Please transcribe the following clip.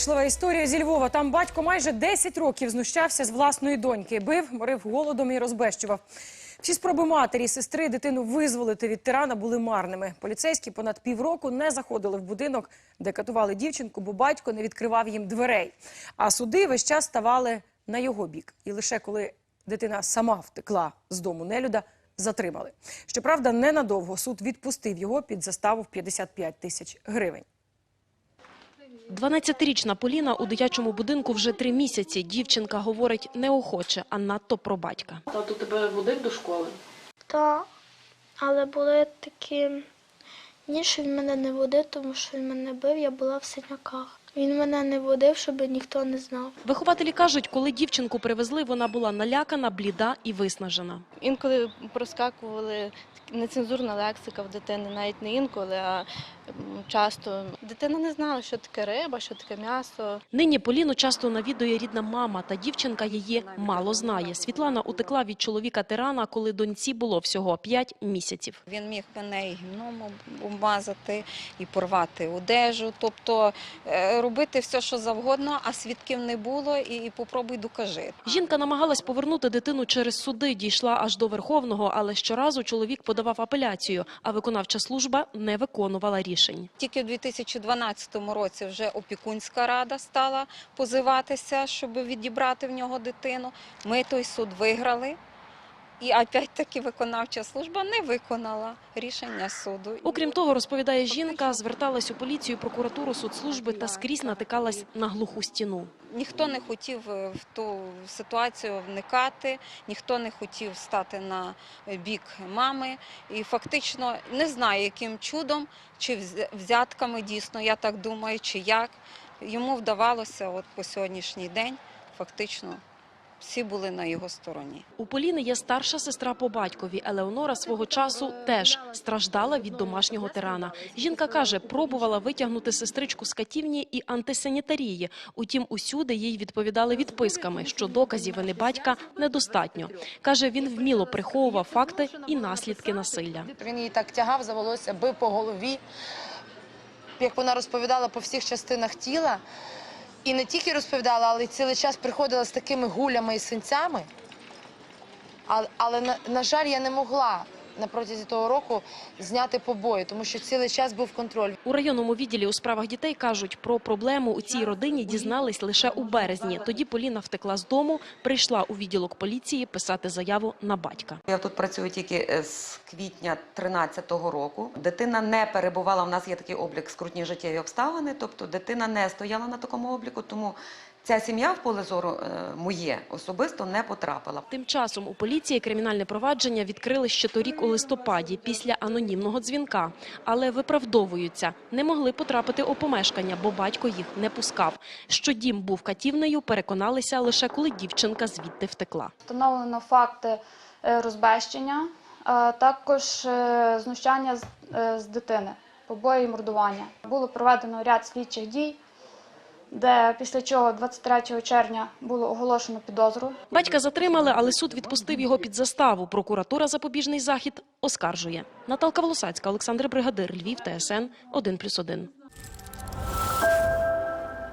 Приголомшлива історія зі Львова. Там батько майже 10 років знущався з власної доньки. Бив, морив голодом і розбещував. Всі спроби матері, сестри, дитину визволити від тирана були марними. Поліцейські понад півроку не заходили в будинок, де катували дівчинку, бо батько не відкривав їм дверей. А суди весь час ставали на його бік. І лише коли дитина сама втекла з дому нелюда, затримали. Щоправда, ненадовго суд відпустив його під заставу в 55 тисяч гривень. 12-річна Поліна у дитячому будинку вже три місяці. Дівчинка говорить неохоче, а надто про батька. Тато тебе водив до школи? Так, але були такі дні, що він мене не водив, тому що він мене бив, я була в синяках. Він мене не водив, щоб ніхто не знав. Вихователі кажуть, коли дівчинку привезли, вона була налякана, бліда і виснажена. Інколи проскакували нецензурна лексика в дитини, навіть не інколи, а часто. Дитина не знала, що таке риба, що таке м'ясо. Нині Поліну часто навідує рідна мама, та дівчинка її мало знає. Світлана утекла від чоловіка тирана, коли доньці було всього 5 місяців. Він міг мене і гімном обмазати, і порвати одежу, тобто е, робити все, що завгодно, а свідків не було, і, і попробуй докажи. Жінка намагалась повернути дитину через суди, дійшла аж до Верховного, але щоразу чоловік подавав апеляцію, а виконавча служба не виконувала рішень. Тільки в 2012 році вже опікунська рада стала позиватися, щоб відібрати в нього дитину. Ми той суд виграли. І опять-таки виконавча служба не виконала рішення суду. Окрім того, розповідає жінка, зверталась у поліцію, прокуратуру, соцслужби та скрізь натикалась на глуху стіну. Ніхто не хотів е, в ту ситуацію вникати, ніхто не хотів стати на бік мами. І фактично не знаю, яким чудом, чи взятками дійсно, я так думаю, чи як. Йому вдавалося от по сьогоднішній день фактично всі були на його стороні. У Поліни є старша сестра по батькові. Елеонора свого часу теж страждала від домашнього тирана. Жінка каже, пробувала витягнути сестричку з катівні і антисанітарії. Утім, усюди їй відповідали відписками, що доказів вини батька недостатньо. Каже, він вміло приховував факти і наслідки насилля. Він її так тягав за волосся, бив по голові, як вона розповідала по всіх частинах тіла. І не тільки розповідала, але й цілий час приходила з такими гулями і синцями. Але, але на, на жаль, я не могла на протязі того року зняти побої, тому що цілий час був контроль. У районному відділі у справах дітей кажуть, про проблему у цій родині дізнались лише у березні. Тоді Поліна втекла з дому, прийшла у відділок поліції писати заяву на батька. Я тут працюю тільки е, з квітня 13-го року. Дитина не перебувала. У нас є такий облік скрутні життєві обставини. Тобто дитина не стояла на такому обліку, тому ця сім'я в поле зору е, моє особисто не потрапила. Тим часом у поліції кримінальне провадження відкрили ще торік у листопаді після анонімного дзвінка, але виправдовуються, не могли потрапити у помешкання, бо батько їх не пускав. Що дім був катівнею, переконалися лише коли дівчинка звідти втекла. Встановлено факти е, розбещення, а також е, знущання з, з дитини, побої і мордування. Було проведено ряд слідчих дій, де після чого 23 червня було оголошено підозру. Батька затримали, але суд відпустив його під заставу. Прокуратура запобіжний захід оскаржує. Наталка Волосацька, Олександр Бригадир, Львів, ТСН 1+,1.